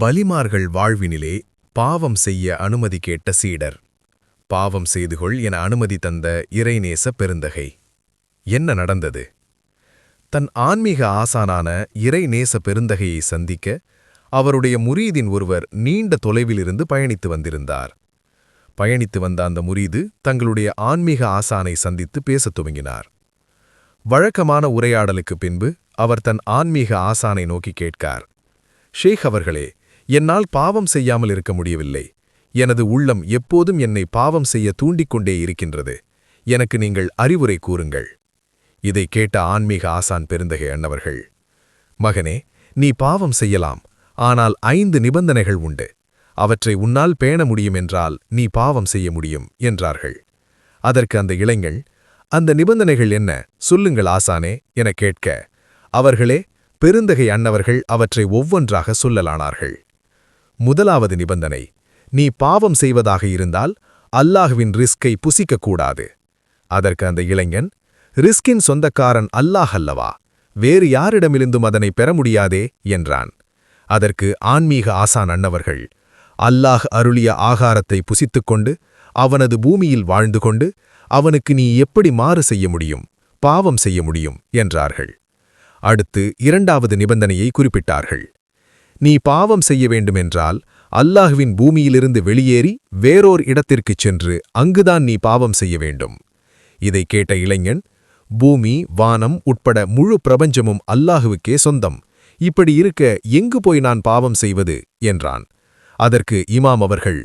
பலிமார்கள் வாழ்வினிலே பாவம் செய்ய அனுமதி கேட்ட சீடர். பாவம் செய்துகொள் என அனுமதி தந்த இறைநேச பெருந்தகை. என்ன நடந்தது? தன் ஆன்மீக ஆசானான இறைநேச பெருந்தகையை சந்திக்க அவருடைய முரீதின் ஒருவர் நீண்ட தொலைவிலிருந்து பயணித்து வந்திருந்தார். பயணித்து வந்த அந்த முரீது தங்களுடைய ஆன்மீக ஆசானை சந்தித்து பேசத் துவங்கினார். வழக்கமான உரையாடலுக்கு பின்பு அவர் தன் ஆன்மீக ஆசானை நோக்கி கேட்கார். ஷேக் அவர்களே என்னால் பாவம் செய்யாமல் இருக்க முடியவில்லை. எனது உள்ளம் எப்போதும் என்னை பாவம் செய்ய தூண்டிக்கொண்டே இருக்கின்றது. எனக்கு நீங்கள் அறிவுரை கூறுங்கள். இதை கேட்ட ஆன்மீக ஆசான் பெருந்தகை அன்னவர்கள் மகனே நீ பாவம் செய்யலாம் ஆனால் ஐந்து நிபந்தனைகள் உண்டு. அவற்றை உன்னால் பேண முடியும் என்றால் நீ பாவம் செய்ய முடியும் என்றார்கள். அதற்கு அந்த இளைஞள் அந்த நிபந்தனைகள் என்ன? சொல்லுங்கள் ஆசானே என கேட்க அவர்களே பெருந்தகை அன்னவர்கள் அவற்றை ஒவ்வொன்றாக சொல்லலானார்கள். முதலாவது நிபந்தனை நீ பாவம் செய்வதாக இருந்தால் அல்லாஹுவின் ரிஸ்கை புசிக்கக்கூடாது. அதற்கு அந்த இளைஞன் ரிஸ்கின் சொந்தக்காரன் அல்லாஹ் அல்லவா? வேறு யாரிடமிருந்தும் அதனை பெற முடியாதே? என்றான். அதற்கு ஆன்மீக ஆசான் அன்னவர்கள் அல்லாஹ் அருளிய ஆகாரத்தை புசித்துக்கொண்டு அவனது பூமியில் வாழ்ந்து கொண்டு அவனுக்கு நீ எப்படி மாறு செய்ய முடியும் பாவம் செய்ய முடியும்? என்றார்கள். அடுத்து இரண்டாவது நிபந்தனையை குறிப்பிட்டார்கள். நீ பாவம் செய்ய வேண்டுமென்றால் அல்லாஹுவின் பூமியிலிருந்து வெளியேறி வேறோர் இடத்திற்குச் சென்று அங்குதான் நீ பாவம் செய்ய வேண்டும். இதை கேட்ட இளைஞன் பூமி வானம் உட்பட முழு பிரபஞ்சமும் அல்லாஹுவுக்கே சொந்தம். இப்படி இருக்க எங்கு போய் நான் பாவம் செய்வது? என்றான். அதற்கு இமாம் அவர்கள்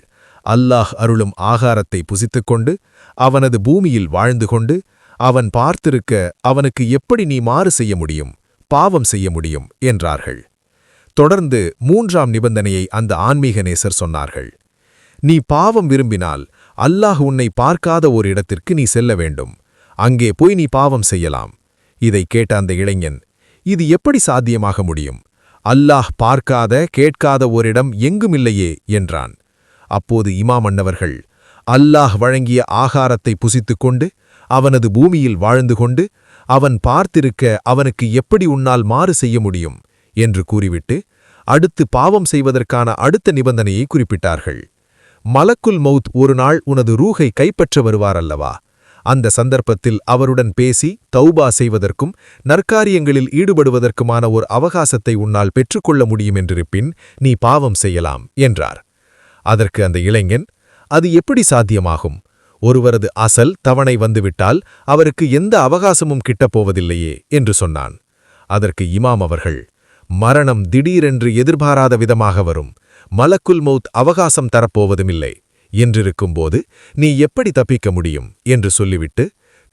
அல்லாஹ் அருளும் ஆகாரத்தை புசித்துக்கொண்டு அவனது பூமியில் வாழ்ந்து கொண்டு அவன் பார்த்திருக்க அவனுக்கு எப்படி நீ மாறு செய்ய முடியும் பாவம் செய்ய முடியும் என்றார்கள். தொடர்ந்து மூன்றாம் நிபந்தனையை அந்த ஆன்மீக நேசர் சொன்னார்கள். நீ பாவம் விரும்பினால் அல்லாஹ் உன்னை பார்க்காத ஒரு இடத்திற்கு நீ செல்ல வேண்டும். அங்கே போய் நீ பாவம் செய்யலாம். இதை கேட்ட அந்த இளைஞன் இது எப்படி சாத்தியமாக முடியும்? அல்லாஹ் பார்க்காத கேட்காத ஓரிடம் எங்குமில்லையே? என்றான். அப்போது இமாம் அன்னவர்கள் அல்லாஹ் வழங்கிய ஆகாரத்தை புசித்துக்கொண்டு அவனது பூமியில் வாழ்ந்து கொண்டு அவன் பார்த்திருக்க அவனுக்கு எப்படி உன்னால் மாறு செய்ய முடியும்? என்று கூறிவிட்டு அடுத்து பாவம் செய்வதற்கான அடுத்த நிபந்தனையை குறிப்பிட்டார்கள். மலக்குல் மவுத் ஒரு நாள் உனது ரூகை கைப்பற்ற வருவார் அல்லவா அந்த சந்தர்ப்பத்தில் அவருடன் பேசி தௌபா செய்வதற்கும் நற்காரியங்களில் ஈடுபடுவதற்குமான ஒரு அவகாசத்தை உன்னால் பெற்றுக்கொள்ள முடியும் என்றிருப்பின் நீ பாவம் செய்யலாம் என்றார். அதற்கு அந்த இளைஞன் அது எப்படி சாத்தியமாகும்? ஒருவரது அசல் தவணை வந்துவிட்டால் அவருக்கு எந்த அவகாசமும் கிட்டப்போவதில்லையே என்று சொன்னான். அதற்கு இமாம் அவர்கள் மரணம் திடீரென்று எதிர்பாராத விதமாக வரும். மலக்குல் மௌத் அவகாசம் தரப்போவதுமில்லை. என்றிருக்கும்போது நீ எப்படி தப்பிக்க முடியும்? என்று சொல்லிவிட்டு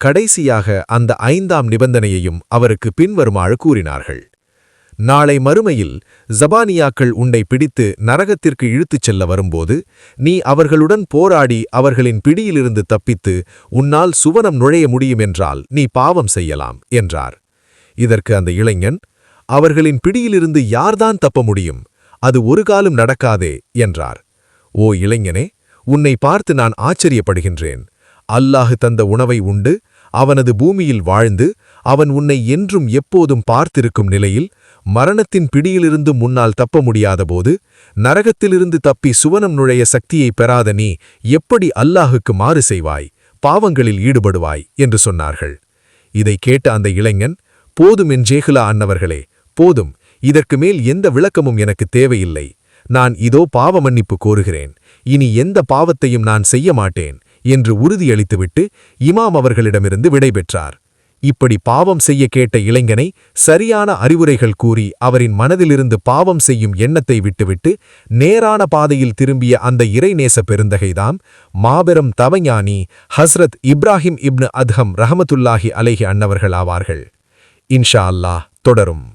கடைசியாக அந்த ஐந்தாம் நிபந்தனையையும் அவருக்கு பின்வருமாறு கூறினார்கள். நாளை மறுமையில் ஜபானியாக்கள் உன்னை பிடித்து நரகத்திற்கு இழுத்துச் செல்ல வரும்போது நீ அவர்களுடன் போராடி அவர்களின் பிடியிலிருந்து தப்பித்து உன்னால் சுவனம் நுழைய முடியுமென்றால் நீ பாவம் செய்யலாம் என்றார். இதற்கு அந்த இளைஞன் அவர்களின் பிடியிலிருந்து யார்தான் தப்ப முடியும்? அது ஒரு காலம் நடக்காதே என்றார். ஓ இளைஞனே உன்னை பார்த்து நான் ஆச்சரியப்படுகின்றேன். அல்லாஹு தந்த உணவை உண்டு அவனது பூமியில் வாழ்ந்து அவன் உன்னை என்றும் எப்போதும் பார்த்திருக்கும் நிலையில் மரணத்தின் பிடியிலிருந்து முன்னால் தப்ப முடியாதபோது நரகத்திலிருந்து தப்பி சுவனம் நுழைய சக்தியை பெறாத நீ எப்படி அல்லாஹுக்கு மாறு செய்வாய் பாவங்களில் ஈடுபடுவாய் என்று சொன்னார்கள். இதை கேட்ட அந்த இளைஞன் போதும் என் ஜேகுலா அன்னவர்களே போதும். இதற்கு மேல் எந்த விளக்கமும் எனக்கு தேவையில்லை. நான் இதோ பாவ மன்னிப்பு கோருகிறேன். இனி எந்த பாவத்தையும் நான் செய்ய மாட்டேன் என்று உறுதியளித்துவிட்டு இமாம் அவர்களிடமிருந்து விடைபெற்றார். இப்படி பாவம் செய்ய கேட்ட இளைஞனை சரியான அறிவுரைகள் கூறி அவரின் மனதிலிருந்து பாவம் செய்யும் எண்ணத்தை விட்டுவிட்டு நேரான பாதையில் திரும்பிய அந்த இறைநேச பெருந்தகைதாம் மாபெரும் தவஞானி ஹஸ்ரத் இப்ராஹிம் இப்னு அத்ஹம் ரஹமத்துல்லாஹி அலைஹி அன்னவர்கள் ஆவார்கள் இன்ஷா அல்லாஹ் தொடரும்.